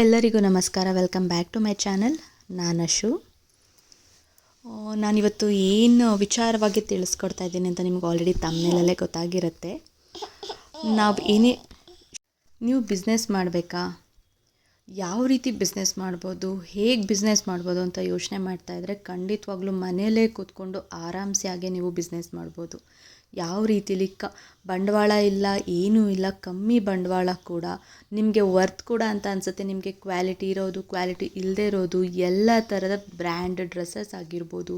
ಎಲ್ಲರಿಗೂ ನಮಸ್ಕಾರ. Welcome back to my channel ನಾನು ಅಶು. ನಾನಿವತ್ತು ಏನು ವಿಚಾರವಾಗಿ ತಿಳಿಸ್ಕೊಡ್ತಾ ಇದ್ದೀನಿ ಅಂತ ನಿಮ್ಗೆ ಆಲ್ರೆಡಿ ತಮ್ಮನೇಲಲ್ಲೇ ಗೊತ್ತಾಗಿರುತ್ತೆ. ನಾವು ಏನೇ ನೀವು ಬಿಸ್ನೆಸ್ ಮಾಡಬೇಕಾ? ಯಾವ ರೀತಿ ಬಿಸ್ನೆಸ್ ಮಾಡ್ಬೋದು? ಹೇಗೆ ಬಿಸ್ನೆಸ್ ಮಾಡ್ಬೋದು ಅಂತ ಯೋಚನೆ ಮಾಡ್ತಾಯಿದ್ರೆ ಖಂಡಿತವಾಗ್ಲೂ ಮನೆಯಲ್ಲೇ ಕೂತ್ಕೊಂಡು ಆರಾಮ್ಸೆ ಆಗಿ ನೀವು ಬಿಸ್ನೆಸ್ ಮಾಡ್ಬೋದು. ಯಾವ ರೀತಿಲಿ ಕ, ಬಂಡವಾಳ ಇಲ್ಲ, ಏನೂ ಇಲ್ಲ, ಕಮ್ಮಿ ಬಂಡವಾಳ ಕೂಡ ನಿಮಗೆ ವರ್ತ್ ಕೂಡ ಅಂತ ಅನಿಸುತ್ತೆ. ನಿಮಗೆ ಕ್ವಾಲಿಟಿ ಇರೋದು ಕ್ವಾಲಿಟಿ ಇಲ್ಲದೆ ಇರೋದು, ಎಲ್ಲ ಥರದ ಬ್ರ್ಯಾಂಡ್ ಡ್ರೆಸ್ಸಸ್ ಆಗಿರ್ಬೋದು,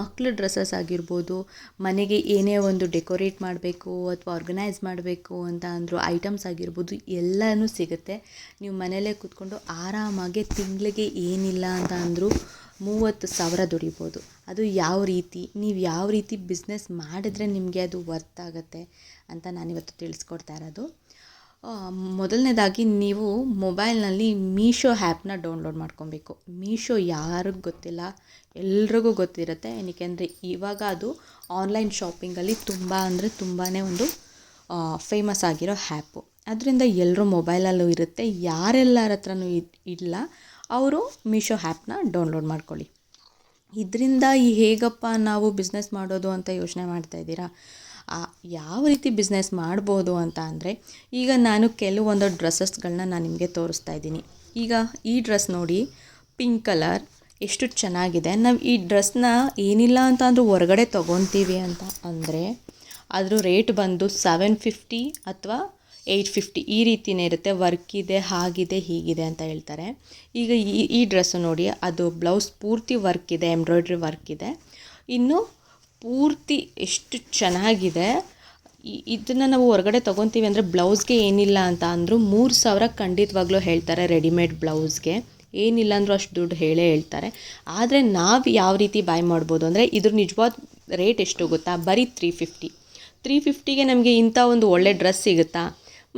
ಮಕ್ಳ ಡ್ರೆಸ್ಸಸ್ ಆಗಿರ್ಬೋದು, ಮನೆಗೆ ಏನೇ ಒಂದು ಡೆಕೋರೇಟ್ ಮಾಡಬೇಕು ಅಥವಾ ಆರ್ಗನೈಸ್ ಮಾಡಬೇಕು ಅಂತ ಅಂದರು ಐಟಮ್ಸ್ ಆಗಿರ್ಬೋದು, ಎಲ್ಲನೂ ಸಿಗುತ್ತೆ. ನೀವು ಮನೆಯಲ್ಲೇ ಕೂತ್ಕೊಂಡು ಆರಾಮಾಗಿ ತಿಂಗಳಿಗೆ ಏನಿಲ್ಲ ಅಂತ ಅಂದರೂ ಮೂವತ್ತು ಸಾವಿರ ದುಡಿಬೋದು. ಅದು ಯಾವ ರೀತಿ, ನೀವು ಯಾವ ರೀತಿ ಬಿಸ್ನೆಸ್ ಮಾಡಿದ್ರೆ ನಿಮಗೆ ಅದು ವರ್ತ್ ಆಗುತ್ತೆ ಅಂತ ನಾನಿವತ್ತು ತಿಳಿಸ್ಕೊಡ್ತಾ ಇರೋದು. ಮೊದಲನೇದಾಗಿ ನೀವು ಮೊಬೈಲ್ನಲ್ಲಿ ಮೀಶೋ ಆ್ಯಪ್ನ ಡೌನ್ಲೋಡ್ ಮಾಡ್ಕೊಬೇಕು. ಮೀಶೋ ಯಾರಿಗೂ ಗೊತ್ತಿಲ್ಲ, ಎಲ್ರಿಗೂ ಗೊತ್ತಿರುತ್ತೆ. ಏನಕ್ಕೆ ಅಂದರೆ ಇವಾಗ ಅದು ಆನ್ಲೈನ್ ಶಾಪಿಂಗಲ್ಲಿ ತುಂಬ ಅಂದರೆ ತುಂಬಾ ಒಂದು ಫೇಮಸ್ ಆಗಿರೋ ಹ್ಯಾಪು ಅದರಿಂದ ಎಲ್ಲರೂ ಮೊಬೈಲಲ್ಲೂ ಇರುತ್ತೆ. ಯಾರೆಲ್ಲರ ಹತ್ರನೂ ಇಲ್ಲ, ಅವರು ಮೀಶೋ ಆ್ಯಪ್ನ ಡೌನ್ಲೋಡ್ ಮಾಡ್ಕೊಳ್ಳಿ. ಇದರಿಂದ ಈ ಹೇಗಪ್ಪ ನಾವು ಬಿಸ್ನೆಸ್ ಮಾಡೋದು ಅಂತ ಯೋಚನೆ ಮಾಡ್ತಾ ಇದ್ದೀರಾ? ಯಾವ ರೀತಿ ಬಿಸ್ನೆಸ್ ಮಾಡ್ಬೋದು ಅಂತ ಅಂದರೆ, ಈಗ ನಾನು ಕೆಲವೊಂದು ಡ್ರೆಸ್ಸಸ್ಗಳನ್ನ ನಾನು ನಿಮಗೆ ತೋರಿಸ್ತಾ ಇದ್ದೀನಿ. ಈಗ ಈ ಡ್ರೆಸ್ ನೋಡಿ ಪಿಂಕ್ ಕಲರ್ ಎಷ್ಟು ಚೆನ್ನಾಗಿದೆ. ನಾವು ಈ ಡ್ರೆಸ್ನ ಏನಿಲ್ಲ ಅಂತ ಅಂದರೂ ಹೊರಗಡೆ ತೊಗೊತೀವಿ ಅಂತ ಅಂದರೆ, ಅದರ ರೇಟ್ ಬಂದು ಸೆವೆನ್ ಫಿಫ್ಟಿ ಅಥವಾ ಏಯ್ಟ್ ಫಿಫ್ಟಿ ಈ ರೀತಿಯೇ ಇರುತ್ತೆ. ವರ್ಕ್ ಇದೆ, ಹಾಗಿದೆ, ಹೀಗಿದೆ ಅಂತ ಹೇಳ್ತಾರೆ. ಈಗ ಈ ಈ ಡ್ರೆಸ್ಸು ನೋಡಿ, ಅದು ಬ್ಲೌಸ್ ಪೂರ್ತಿ ವರ್ಕ್ ಇದೆ, ಎಂಬ್ರಾಯ್ಡ್ರಿ ವರ್ಕ್ ಇದೆ. ಇನ್ನು ಪೂರ್ತಿ ಎಷ್ಟು ಚೆನ್ನಾಗಿದೆ. ಇದನ್ನು ನಾವು ಹೊರಗಡೆ ತೊಗೊತೀವಿ ಅಂದರೆ ಬ್ಲೌಸ್ಗೆ ಏನಿಲ್ಲ ಅಂತ ಅಂದರೂ ಮೂರು ಸಾವಿರ ಖಂಡಿತವಾಗ್ಲೂ ಹೇಳ್ತಾರೆ ರೆಡಿಮೇಡ್ ಬ್ಲೌಸ್ಗೆ. ಏನಿಲ್ಲ ಅಂದರೂ ಅಷ್ಟು ದುಡ್ಡು ಹೇಳೇ ಹೇಳ್ತಾರೆ. ಆದರೆ ನಾವು ಯಾವ ರೀತಿ ಬಾಯ್ ಮಾಡ್ಬೋದು ಅಂದರೆ ಇದ್ರ ನಿಜವಾದ ರೇಟ್ ಎಷ್ಟು ಗೊತ್ತಾ? ಬರೀ ತ್ರೀ ಫಿಫ್ಟಿ ತ್ರೀ ಫಿಫ್ಟಿಗೆ ನಮಗೆ ಇಂಥ ಒಂದು ಒಳ್ಳೆ ಡ್ರೆಸ್ ಸಿಗುತ್ತಾ?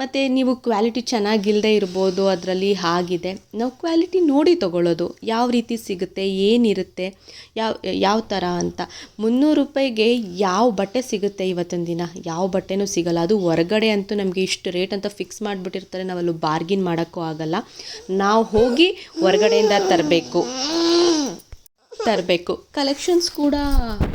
ಮತ್ತು ನೀವು ಕ್ವಾಲಿಟಿ ಚೆನ್ನಾಗಿಲ್ಲದೆ ಇರ್ಬೋದು, ಅದರಲ್ಲಿ ಹಾಗಿದೆ. ನಾವು ಕ್ವಾಲಿಟಿ ನೋಡಿ ತೊಗೊಳ್ಳೋದು. ಯಾವ ರೀತಿ ಸಿಗುತ್ತೆ, ಏನಿರುತ್ತೆ, ಯಾವ ಯಾವ ಥರ ಅಂತ. ಮುನ್ನೂರು ರೂಪಾಯಿಗೆ ಯಾವ ಬಟ್ಟೆ ಸಿಗುತ್ತೆ ಇವತ್ತಿನ ದಿನ? ಯಾವ ಬಟ್ಟೆನೂ ಸಿಗಲ್ಲ. ಅದು ಹೊರಗಡೆ ಅಂತೂ ನಮಗೆ ಇಷ್ಟು ರೇಟ್ ಅಂತ ಫಿಕ್ಸ್ ಮಾಡಿಬಿಟ್ಟಿರ್ತಾರೆ. ನಾವಲ್ಲಿ ಬಾರ್ಗಿನ್ ಮಾಡೋಕ್ಕೂ ಆಗಲ್ಲ. ನಾವು ಹೋಗಿ ಹೊರಗಡೆಯಿಂದ ತರಬೇಕು. ತರಬೇಕು. ಕಲೆಕ್ಷನ್ಸ್ ಕೂಡ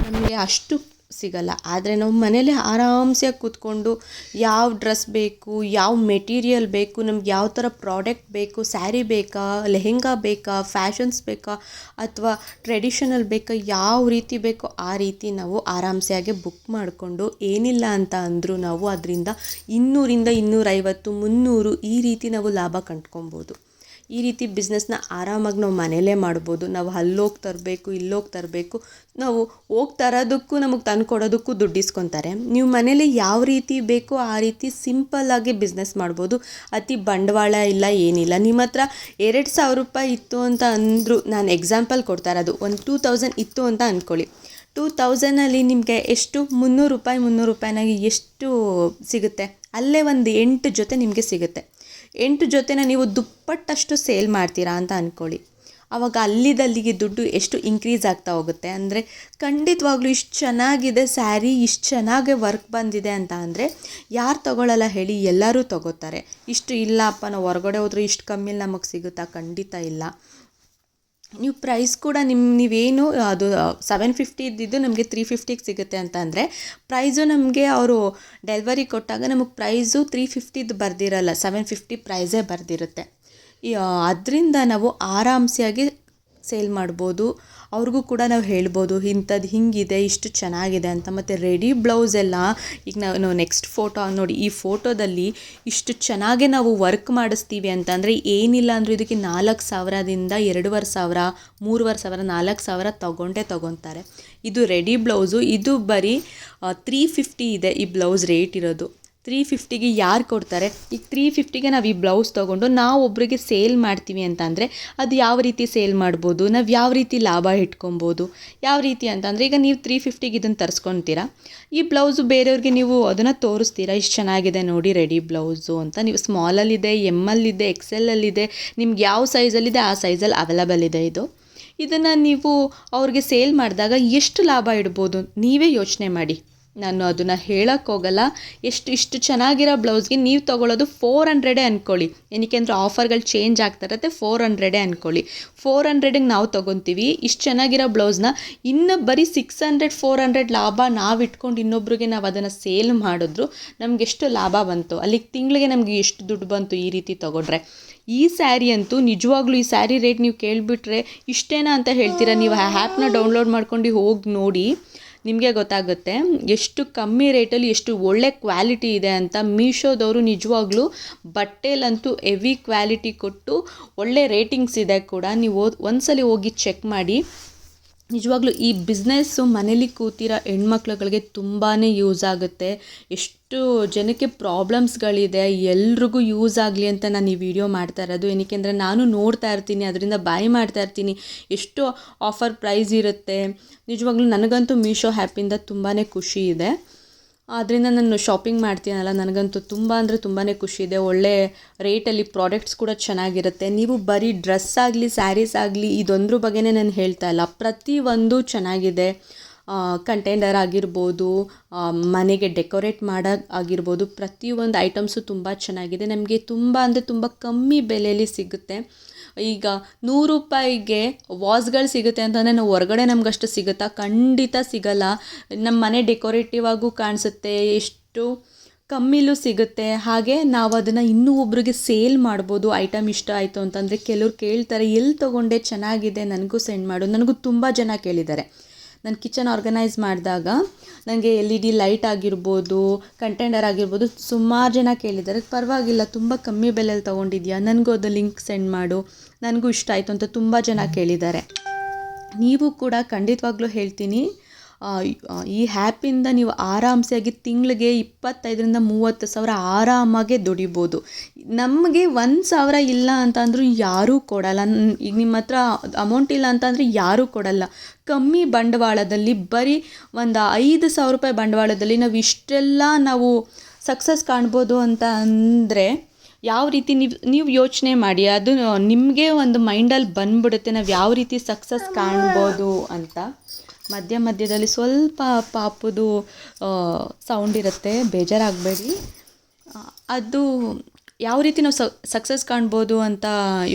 ನಮಗೆ ಅಷ್ಟು ಸಿಗಲ್ಲ. ಆದರೆ ನಾವು ಮನೇಲಿ ಆರಾಮ್ಸೆ ಕೂತ್ಕೊಂಡು ಯಾವ ಡ್ರೆಸ್ ಬೇಕು, ಯಾವ ಮೆಟೀರಿಯಲ್ ಬೇಕು, ನಮ್ಗೆ ಯಾವ ಥರ ಪ್ರಾಡಕ್ಟ್ ಬೇಕು, ಸ್ಯಾರಿ ಬೇಕಾ, ಲೆಹೆಂಗಾ ಬೇಕಾ, ಫ್ಯಾಷನ್ಸ್ ಬೇಕಾ, ಅಥವಾ ಟ್ರೆಡಿಷನಲ್ ಬೇಕಾ, ಯಾವ ರೀತಿ ಬೇಕೋ ಆ ರೀತಿ ನಾವು ಆರಾಮ್ಸೆ ಆಗಿ ಬುಕ್ ಮಾಡಿಕೊಂಡು ಏನಿಲ್ಲ ಅಂತ ಅಂದರೂ ನಾವು ಅದರಿಂದ ಇನ್ನೂರಿಂದ ಇನ್ನೂರೈವತ್ತು, ಮುನ್ನೂರು ಈ ರೀತಿ ನಾವು ಲಾಭ ಕಂಡ್ಕೊಬೋದು. ಈ ರೀತಿ ಬಿಸ್ನೆಸ್ನ ಆರಾಮಾಗಿ ನಾವು ಮನೇಲೇ ಮಾಡ್ಬೋದು. ನಾವು ಅಲ್ಲೋಗಿ ತರಬೇಕು, ಇಲ್ಲೋಗಿ ತರಬೇಕು. ನಾವು ಹೋಗಿ ತರೋದಕ್ಕೂ ನಮಗೆ ತಂದು ಕೊಡೋದಕ್ಕೂ ದುಡ್ಡು ಇಸ್ಕೊತಾರೆ. ನೀವು ಮನೇಲಿ ಯಾವ ರೀತಿ ಬೇಕೋ ಆ ರೀತಿ ಸಿಂಪಲ್ಲಾಗಿ ಬಿಸ್ನೆಸ್ ಮಾಡ್ಬೋದು. ಅತಿ ಬಂಡವಾಳ ಇಲ್ಲ, ಏನಿಲ್ಲ. ನಿಮ್ಮ ಹತ್ರ ಎರಡು ಸಾವಿರ ರೂಪಾಯಿ ಇತ್ತು ಅಂತ ಅಂದರು, ನಾನು ಎಕ್ಸಾಂಪಲ್ ಕೊಡ್ತಾರೆ ಅದು ಒಂದು ಟೂ ತೌಸಂಡ್ ಇತ್ತು ಅಂತ ಅಂದ್ಕೊಳ್ಳಿ ಟೂ ತೌಸಂಡಲ್ಲಿ ನಿಮಗೆ ಎಷ್ಟು? ಮುನ್ನೂರು ರೂಪಾಯಿ, ಮುನ್ನೂರು ರೂಪಾಯಿನಾಗಿ ಎಷ್ಟು ಸಿಗುತ್ತೆ? ಅಲ್ಲೇ ಒಂದು ಎಂಟು ಜೊತೆ ನಿಮಗೆ ಸಿಗುತ್ತೆ. ಎಂಟು ಜೊತೆನ ನೀವು ದುಪ್ಪಟ್ಟಷ್ಟು ಸೇಲ್ ಮಾಡ್ತೀರಾ ಅಂತ ಅಂದ್ಕೊಳ್ಳಿ ಆವಾಗ ಅಲ್ಲಿದಲ್ಲಿಗೆ ದುಡ್ಡು ಎಷ್ಟು ಇನ್ಕ್ರೀಸ್ ಆಗ್ತಾ ಹೋಗುತ್ತೆ ಅಂದರೆ ಖಂಡಿತವಾಗ್ಲೂ ಇಷ್ಟು ಚೆನ್ನಾಗಿದೆ ಸ್ಯಾರಿ ಇಷ್ಟು ಚೆನ್ನಾಗಿ ವರ್ಕ್ ಬಂದಿದೆ ಅಂತ ಅಂದರೆ ಯಾರು ತಗೊಳ್ಳಲ್ಲ ಹೇಳಿ ಎಲ್ಲರೂ ತಗೋತಾರೆ. ಇಷ್ಟು ಇಲ್ಲಪ್ಪ, ನಾವು ಹೊರಗಡೆ ಹೋದ್ರೆ ಇಷ್ಟು ಕಮ್ಮಿಲಿ ನಮಗೆ ಸಿಗುತ್ತಾ? ಖಂಡಿತ ಇಲ್ಲ. ನೀವು ಪ್ರೈಸ್ ಕೂಡ ನಿಮ್ಮ ನೀವೇನು, ಅದು ಸೆವೆನ್ ಫಿಫ್ಟಿ ಇದ್ದಿದ್ದು ನಮಗೆ ತ್ರೀ ಫಿಫ್ಟಿಗೆ ಸಿಗುತ್ತೆ ಅಂತ ಅಂದರೆ ಪ್ರೈಸು ನಮಗೆ ಅವರು ಡೆಲಿವರಿ ಕೊಟ್ಟಾಗ ನಮಗೆ ಪ್ರೈಸು ತ್ರೀ ಫಿಫ್ಟಿದು ಬರ್ದಿರಲ್ಲ ಸೆವೆನ್ ಫಿಫ್ಟಿ ಪ್ರೈಸೇ ಬರ್ದಿರುತ್ತೆ. ಅದರಿಂದ ನಾವು ಆರಾಮ್ಸೆಯಾಗಿ ಸೇಲ್ ಮಾಡ್ಬೋದು. ಅವ್ರಿಗೂ ಕೂಡ ನಾವು ಹೇಳ್ಬೋದು ಇಂಥದ್ದು ಹಿಂಗಿದೆ, ಇಷ್ಟು ಚೆನ್ನಾಗಿದೆ ಅಂತ. ಮತ್ತು ರೆಡಿ ಬ್ಲೌಸ್ ಎಲ್ಲ, ಈಗ ನಾವು ನೆಕ್ಸ್ಟ್ ಫೋಟೋ ನೋಡಿ, ಈ ಫೋಟೋದಲ್ಲಿ ಇಷ್ಟು ಚೆನ್ನಾಗೆ ನಾವು ವರ್ಕ್ ಮಾಡಿಸ್ತೀವಿ ಅಂತಂದರೆ ಏನಿಲ್ಲ ಅಂದರೂ ಇದಕ್ಕೆ ನಾಲ್ಕು ಸಾವಿರದಿಂದ ಎರಡೂವರೆ ಸಾವಿರ, ಮೂರುವರೆ ಸಾವಿರ, ನಾಲ್ಕು ಸಾವಿರ ತಗೊಂಡೇ ತಗೊತಾರೆ. ಇದು ರೆಡಿ ಬ್ಲೌಸು. ಇದು ಬರೀ ತ್ರೀ ಫಿಫ್ಟಿ ಇದೆ ಈ ಬ್ಲೌಸ್ ರೇಟ್ ಇರೋದು. ತ್ರೀ ಫಿಫ್ಟಿಗೆ ಯಾರು ಕೊಡ್ತಾರೆ? ಈಗ ತ್ರೀ ಫಿಫ್ಟಿಗೆ ನಾವು ಈ ಬ್ಲೌಸ್ ತೊಗೊಂಡು ನಾವು ಒಬ್ಬರಿಗೆ ಸೇಲ್ ಮಾಡ್ತೀವಿ ಅಂತ ಅಂದರೆ ಅದು ಯಾವ ರೀತಿ ಸೇಲ್ ಮಾಡ್ಬೋದು? ನಾವು ಯಾವ ರೀತಿ ಲಾಭ ಇಟ್ಕೊಬೋದು? ಯಾವ ರೀತಿ ಅಂತಂದರೆ ಈಗ ನೀವು ತ್ರೀ ಫಿಫ್ಟಿಗೆ ಇದನ್ನು ತರಿಸ್ಕೊತೀರಾ? ಈ ಬ್ಲೌಸು ಬೇರೆಯವ್ರಿಗೆ ನೀವು ಅದನ್ನು ತೋರಿಸ್ತೀರಾ? ಇಷ್ಟು ಚೆನ್ನಾಗಿದೆ ನೋಡಿ ರೆಡಿ ಬ್ಲೌಸು ಅಂತ. ನೀವು ಸ್ಮಾಲಲ್ಲಿದೆ ಎಮ್ಮಲ್ಲಿದೆ ಎಕ್ಸೆಲಲ್ಲಿದೆ ನಿಮ್ಗೆ ಯಾವ ಸೈಜಲ್ಲಿದೆ ಆ ಸೈಜಲ್ಲಿ ಅವೈಲಬಲ್ ಇದೆ ಇದು. ಇದನ್ನು ನೀವು ಅವ್ರಿಗೆ ಸೇಲ್ ಮಾಡಿದಾಗ ಎಷ್ಟು ಲಾಭ ಇಡ್ಬೋದು? ನೀವೇ ಯೋಚನೆ ಮಾಡಿ. ನಾನು ಅದನ್ನು ಹೇಳೋಕ್ಕೋಗಲ್ಲ ಎಷ್ಟು, ಇಷ್ಟು ಚೆನ್ನಾಗಿರೋ ಬ್ಲೌಸ್ಗೆ ನೀವು ತೊಗೊಳ್ಳೋದು ಫೋರ್ ಹಂಡ್ರೆಡೇ ಅಂದ್ಕೊಳ್ಳಿ ಏನಕ್ಕೆ ಅಂದರೆ ಆಫರ್ಗಳು ಚೇಂಜ್ ಆಗ್ತಾ ಇರುತ್ತೆ ಫೋರ್ ಹಂಡ್ರೆಡೇ ಅಂದ್ಕೊಳ್ಳಿ ಫೋರ್ ಹಂಡ್ರೆಡಿಗೆ ನಾವು ತೊಗೊತೀವಿ. ಇಷ್ಟು ಚೆನ್ನಾಗಿರೋ ಬ್ಲೌಸ್ನ ಇನ್ನು ಬರೀ ಸಿಕ್ಸ್ ಹಂಡ್ರೆಡ್ ಫೋರ್ ಹಂಡ್ರೆಡ್ ಲಾಭ ನಾವು ಇಟ್ಕೊಂಡು ಇನ್ನೊಬ್ರಿಗೆ ನಾವು ಅದನ್ನು ಸೇಲ್ ಮಾಡಿದ್ರು ನಮ್ಗೆ ಎಷ್ಟು ಲಾಭ ಬಂತು? ಅಲ್ಲಿಗೆ ತಿಂಗಳಿಗೆ ನಮಗೆ ಎಷ್ಟು ದುಡ್ಡು ಬಂತು ಈ ರೀತಿ ತೊಗೊಂಡ್ರೆ? ಈ ಸ್ಯಾರಿ ಅಂತೂ ನಿಜವಾಗ್ಲೂ ಈ ಸ್ಯಾರಿ ರೇಟ್ ನೀವು ಕೇಳಿಬಿಟ್ರೆ ಇಷ್ಟೇನಾ ಅಂತ ಹೇಳ್ತೀರಾ? ನೀವು ಆ ಆ್ಯಪ್ನ ಡೌನ್ಲೋಡ್ ಮಾಡ್ಕೊಂಡು ಹೋಗಿ ನೋಡಿ. ನಿಮಗೆ ಗೊತ್ತಾಗುತ್ತೆ ಎಷ್ಟು ಕಮ್ಮಿ ರೇಟಲ್ಲಿ ಎಷ್ಟು ಒಳ್ಳೆ ಕ್ವಾಲಿಟಿ ಇದೆ ಅಂತ ಮೀಶೋದವರು ನಿಜವಾಗ್ಲೂ ಬಟ್ಟೆಲಂತೂ ಹೆವಿ ಕ್ವಾಲಿಟಿ ಕೊಟ್ಟು ಒಳ್ಳೆ ರೇಟಿಂಗ್ಸ್ ಇದೆ ಕೂಡ. ನೀವು ಒಂದ್ಸಲಿ ಹೋಗಿ ಚೆಕ್ ಮಾಡಿ. ನಿಜವಾಗ್ಲೂ ಈ ಬಿಸ್ನೆಸ್ಸು ಮನೇಲಿ ಕೂತಿರೋ ಹೆಣ್ಮಕ್ಳುಗಳಿಗೆ ತುಂಬಾ ಯೂಸ್ ಆಗುತ್ತೆ. ಎಷ್ಟು ಜನಕ್ಕೆ ಪ್ರಾಬ್ಲಮ್ಸ್ಗಳಿದೆ ಎಲ್ರಿಗೂ ಯೂಸ್ ಆಗಲಿ ಅಂತ ನಾನು ಈ ವಿಡಿಯೋ ಮಾಡ್ತಾ ಇರೋದು. ಏನಕ್ಕೆ ಅಂದರೆ ನಾನು ನೋಡ್ತಾ ಇರ್ತೀನಿ, ಅದರಿಂದ ಬಾಯ್ ಮಾಡ್ತಾ ಇರ್ತೀನಿ. ಎಷ್ಟು ಆಫರ್ ಪ್ರೈಸ್ ಇರುತ್ತೆ. ನಿಜವಾಗ್ಲೂ ನನಗಂತೂ ಮೀಶೋ ಹ್ಯಾಪಿಂದ ತುಂಬಾ ಖುಷಿ ಇದೆ. ಅದರಿಂದ ನಾನು ಶಾಪಿಂಗ್ ಮಾಡ್ತೀನಲ್ಲ, ನನಗಂತೂ ತುಂಬ ಅಂದರೆ ತುಂಬಾ ಖುಷಿ ಇದೆ. ಒಳ್ಳೆ ರೇಟಲ್ಲಿ ಪ್ರಾಡಕ್ಟ್ಸ್ ಕೂಡ ಚೆನ್ನಾಗಿರುತ್ತೆ. ನೀವು ಬರೀ ಡ್ರೆಸ್ ಆಗಲಿ ಸ್ಯಾರೀಸ್ ಆಗಲಿ, ಇದೊಂದ್ರ ಬಗ್ಗೆನೇ ನಾನು ಹೇಳ್ತಾ ಇಲ್ಲ. ಪ್ರತಿಯೊಂದು ಚೆನ್ನಾಗಿದೆ. ಕಂಟೈನರ್ ಆಗಿರ್ಬೋದು ಮನೆಗೆ ಡೆಕೋರೇಟ್ ಮಾಡೋದು ಆಗಿರ್ಬೋದು ಪ್ರತಿಯೊಂದು ಐಟಮ್ಸು ತುಂಬ ಚೆನ್ನಾಗಿದೆ. ನಮಗೆ ತುಂಬ ಅಂದರೆ ತುಂಬ ಕಮ್ಮಿ ಬೆಲೆಯಲ್ಲಿ ಸಿಗುತ್ತೆ. ಈಗ ನೂರು ರೂಪಾಯಿಗೆ ವಾಸ್ಗಳು ಸಿಗುತ್ತೆ ಅಂತಂದರೆ ನಾವು ಹೊರಗಡೆ ನಮಗಷ್ಟು ಸಿಗುತ್ತಾ? ಖಂಡಿತ ಸಿಗಲ್ಲ. ನಮ್ಮ ಮನೆ ಡೆಕೋರೇಟಿವ್ ಆಗೂ ಕಾಣಿಸುತ್ತೆ, ಎಷ್ಟು ಕಮ್ಮಿಲೂ ಸಿಗುತ್ತೆ. ಹಾಗೆ ನಾವು ಅದನ್ನು ಇನ್ನೂ ಒಬ್ರಿಗೆ ಸೇಲ್ ಮಾಡ್ಬೋದು, ಐಟಮ್ ಇಷ್ಟ ಆಯಿತು ಅಂತಂದರೆ ಕೆಲವ್ರು ಕೇಳ್ತಾರೆ ಎಲ್ಲಿ ತೊಗೊಂಡೆ? ಚೆನ್ನಾಗಿದೆ, ನನಗೂ ಸೆಂಡ್ ಮಾಡು. ನನಗೂ ತುಂಬ ಜನ ಕೇಳಿದ್ದಾರೆ. ನಾನು ಕಿಚನ್ ಆರ್ಗನೈಸ್ ಮಾಡಿದಾಗ ನನಗೆ ಎಲ್ ಇ ಡಿ ಲೈಟ್ ಆಗಿರ್ಬೋದು ಕಂಟೆಂಡರ್ ಆಗಿರ್ಬೋದು ಸುಮಾರು ಜನ ಕೇಳಿದ್ದಾರೆ. ಪರವಾಗಿಲ್ಲ, ತುಂಬ ಕಮ್ಮಿ ಬೆಲೆಯಲ್ಲಿ ತೊಗೊಂಡಿದ್ಯಾ? ನನಗೂ ಅದು ಲಿಂಕ್ ಸೆಂಡ್ ಮಾಡು. ನನಗೂ ಇಷ್ಟ ಆಯಿತು ಅಂತ ತುಂಬ ಜನ ಕೇಳಿದ್ದಾರೆ. ನೀವು ಕೂಡ ಖಂಡಿತವಾಗ್ಲೂ ಹೇಳ್ತೀನಿ. ಈ ಹ್ಯಾಪಿಂದ ನೀವು ಆರಾಮ್ಸೆಯಾಗಿ ತಿಂಗಳಿಗೆ ಇಪ್ಪತ್ತೈದರಿಂದ ಮೂವತ್ತು ಸಾವಿರ ಆರಾಮಾಗೆ ದುಡಿಬೋದು. ನಮಗೆ ಒಂದು ಸಾವಿರ ಇಲ್ಲ ಅಂತಂದರೂ ಯಾರೂ ಕೊಡಲ್ಲ. ಈಗ ನಿಮ್ಮ ಹತ್ರ ಅಮೌಂಟ್ ಇಲ್ಲ ಅಂತಂದರೆ ಯಾರೂ ಕೊಡಲ್ಲ. ಕಮ್ಮಿ ಬಂಡವಾಳದಲ್ಲಿ ಬರೀ ಒಂದು ಐದು ಸಾವಿರ ರೂಪಾಯಿ ಬಂಡವಾಳದಲ್ಲಿ ನಾವು ಇಷ್ಟೆಲ್ಲ ನಾವು ಸಕ್ಸಸ್ ಕಾಣ್ಬೋದು ಅಂತ ಅಂದರೆ ಯಾವ ರೀತಿ ನೀವು ನೀವು ಯೋಚನೆ ಮಾಡಿ. ಅದು ನಿಮಗೆ ಒಂದು ಮೈಂಡಲ್ಲಿ ಬಂದ್ಬಿಡುತ್ತೆ. ನಾವು ಯಾವ ರೀತಿ ಸಕ್ಸಸ್ ಕಾಣ್ಬೋದು ಅಂತ. ಮಧ್ಯ ಮಧ್ಯದಲ್ಲಿ ಸ್ವಲ್ಪ ಪಾಪುದು ಸೌಂಡ್ ಇರುತ್ತೆ, ಬೇಜಾರಾಗಬೇಡಿ. ಅದು ಯಾವ ರೀತಿ ನಾವು ಸಕ್ಸಸ್ ಕಾಣ್ಬೋದು ಅಂತ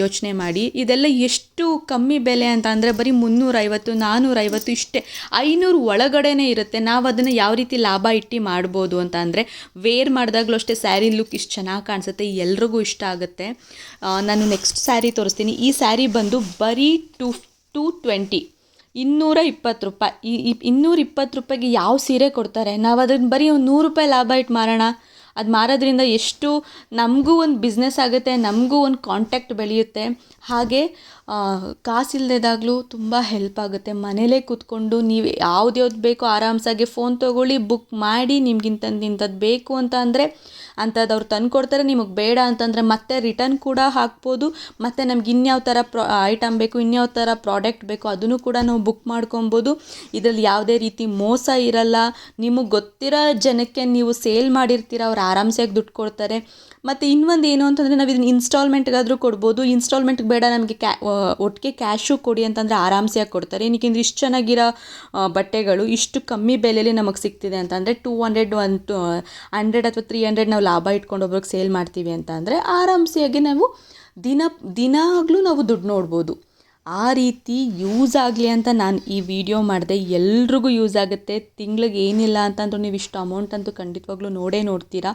ಯೋಚನೆ ಮಾಡಿ. ಇದೆಲ್ಲ ಎಷ್ಟು ಕಮ್ಮಿ ಬೆಲೆ ಅಂತ ಅಂದರೆ ಬರೀ ಮುನ್ನೂರೈವತ್ತು ನಾನ್ನೂರೈವತ್ತು ಇಷ್ಟೇ. ಐನೂರು ಒಳಗಡೆನೇ ಇರುತ್ತೆ. ನಾವು ಅದನ್ನು ಯಾವ ರೀತಿ ಲಾಭ ಇಟ್ಟು ಮಾಡ್ಬೋದು ಅಂತ ಅಂದರೆ ವೇರ್ ಮಾಡಿದಾಗಲೂ ಅಷ್ಟೇ ಸ್ಯಾರಿ ಲುಕ್ ಇಷ್ಟು ಚೆನ್ನಾಗಿ ಕಾಣಿಸುತ್ತೆ, ಎಲ್ರಿಗೂ ಇಷ್ಟ ಆಗುತ್ತೆ. ನಾನು ನೆಕ್ಸ್ಟ್ ಸ್ಯಾರಿ ತೋರಿಸ್ತೀನಿ. ಈ ಸ್ಯಾರಿ ಬಂದು ಬರೀ ಟು ಟು ಟ್ವೆಂಟಿ ಇನ್ನೂರ ಇಪ್ಪತ್ತು ರೂಪಾಯಿ. ಈ ಇನ್ನೂರ ಇಪ್ಪತ್ತು ರೂಪಾಯಿಗೆ ಯಾವ ಸೀರೆ ಕೊಡ್ತಾರೆ? ನಾವು ಅದನ್ನು ಬರೀ ಒಂದು ನೂರು ರೂಪಾಯಿ ಲಾಭ ಇಟ್ಟು ಮಾರೋಣ. ಅದು ಮಾರೋದ್ರಿಂದ ಎಷ್ಟು ನಮಗೂ ಒಂದು ಬಿಸ್ನೆಸ್ ಆಗುತ್ತೆ, ನಮಗೂ ಒಂದು ಕಾಂಟ್ಯಾಕ್ಟ್ ಬೆಳೆಯುತ್ತೆ. ಹಾಗೆ ಕಾಸಿಲ್ಲದಾಗಲೂ ತುಂಬ ಹೆಲ್ಪ್ ಆಗುತ್ತೆ. ಮನೇಲೇ ಕೂತ್ಕೊಂಡು ನೀವು ಯಾವ್ದು ಯಾವ್ದು ಬೇಕೋ ಆರಾಮ್ಸಾಗಿ ಫೋನ್ ತೊಗೊಳ್ಳಿ ಬುಕ್ ಮಾಡಿ ನಿಮ್ಗೆ ಇಂಥದ್ದು ಇಂಥದ್ದು ಬೇಕು ಅಂತ ಅಂದರೆ ಅಂಥದ್ದು ಅವ್ರು ತಂದು ಕೊಡ್ತಾರೆ ನಿಮಗೆ ಬೇಡ ಅಂತಂದರೆ ಮತ್ತೆ ರಿಟರ್ನ್ ಕೂಡ ಹಾಕ್ಬೋದು. ಮತ್ತು ನಮ್ಗೆ ಇನ್ಯಾವ ಥರ ಪ್ರಾ ಐಟಮ್ ಬೇಕು, ಇನ್ಯಾವ ಥರ ಪ್ರಾಡಕ್ಟ್ ಬೇಕು, ಅದನ್ನು ಕೂಡ ನಾವು ಬುಕ್ ಮಾಡ್ಕೊಬೋದು. ಇದರಲ್ಲಿ ಯಾವುದೇ ರೀತಿ ಮೋಸ ಇರಲ್ಲ. ನಿಮಗೆ ಗೊತ್ತಿರೋ ಜನಕ್ಕೆ ನೀವು ಸೇಲ್ ಮಾಡಿರ್ತೀರ, ಅವ್ರು ಆರಾಮ್ಸೆಯಾಗಿ ದುಡ್ಡು ಕೊಡ್ತಾರೆ. ಮತ್ತು ಇನ್ನೊಂದು ಏನು ಅಂತಂದರೆ ನಾವು ಇದನ್ನ ಇನ್ಸ್ಟಾಲ್ಮೆಂಟ್ಗಾದರೂ ಕೊಡ್ಬೋದು. ಇನ್ಸ್ಟಾಲ್ಮೆಂಟ್ಗೆ ಬೇಡ, ನಮಗೆ ಕ್ಯಾ ಒಟ್ಟಿಗೆ ಕ್ಯಾಶು ಕೊಡಿ ಅಂತಂದರೆ ಆರಾಮ್ಸೆಯಾಗಿ ಕೊಡ್ತಾರೆ. ಏನಕ್ಕೆಂದ್ರೆ ಇಷ್ಟು ಚೆನ್ನಾಗಿರೋ ಬಟ್ಟೆಗಳು ಇಷ್ಟು ಕಮ್ಮಿ ಬೆಲೆಯಲ್ಲಿ ನಮಗೆ ಸಿಗ್ತಿದೆ ಅಂತಂದರೆ two hundred one two hundred ಅಥವಾ ತ್ರೀ ಹಂಡ್ರೆಡ್ ನಾವು ಲಾಭ ಇಟ್ಕೊಂಡು ಒಬ್ರಿಗೆ ಸೇಲ್ ಮಾಡ್ತೀವಿ ಅಂತ ಅಂದರೆ ಆರಾಮ್ಸೆಯಾಗಿ ನಾವು ದಿನ, ದಿನಾಗಲೂ ನಾವು ದುಡ್ಡು ನೋಡ್ಬೋದು. ಆ ರೀತಿ ಯೂಸ್ ಆಗಲಿ ಅಂತ ನಾನು ಈ ವಿಡಿಯೋ ಮಾಡಿದೆ, ಎಲ್ರಿಗೂ ಯೂಸ್ ಆಗುತ್ತೆ. ತಿಂಗ್ಳಿಗೆ ಏನಿಲ್ಲ ಅಂತಂದ್ರೂ ನೀವು ಇಷ್ಟು ಅಮೌಂಟ್ ಅಂತೂ ಖಂಡಿತವಾಗ್ಲೂ ನೋಡೇ ನೋಡ್ತೀರಾ.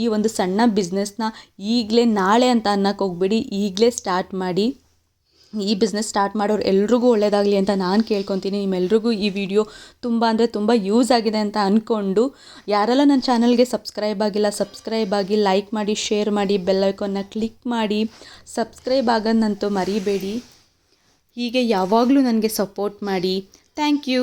ಈ ಒಂದು ಸಣ್ಣ ಬಿಸ್ನೆಸ್ನ ಈಗಲೇ ನಾಳೆ ಅಂತ ಅನ್ನಕ್ಕೆ ಹೋಗ್ಬೇಡಿ, ಈಗಲೇ ಸ್ಟಾರ್ಟ್ ಮಾಡಿ. ಈ ಬಿಸ್ನೆಸ್ ಸ್ಟಾರ್ಟ್ ಮಾಡೋರು ಎಲ್ರಿಗೂ ಒಳ್ಳೆಯದಾಗಲಿ ಅಂತ ನಾನು ಕೇಳ್ಕೊತೀನಿ. ನಿಮ್ಮೆಲ್ರಿಗೂ ಈ ವಿಡಿಯೋ ತುಂಬ ಅಂದರೆ ತುಂಬ ಯೂಸ್ ಆಗಿದೆ ಅಂತ ಅಂದ್ಕೊಂಡು ಯಾರೆಲ್ಲ ನನ್ನ ಚಾನಲ್ಗೆ ಸಬ್ಸ್ಕ್ರೈಬ್ ಆಗಿಲ್ಲ ಸಬ್ಸ್ಕ್ರೈಬ್ ಆಗಿ ಲೈಕ್ ಮಾಡಿ ಶೇರ್ ಮಾಡಿ ಬೆಲ್ಲೈಕನ್ನ ಕ್ಲಿಕ್ ಮಾಡಿ ಸಬ್ಸ್ಕ್ರೈಬ್ ಆಗೋದಂತೂ ಮರಿಬೇಡಿ. ಹೀಗೆ ಯಾವಾಗಲೂ ನನಗೆ ಸಪೋರ್ಟ್ ಮಾಡಿ. Thank you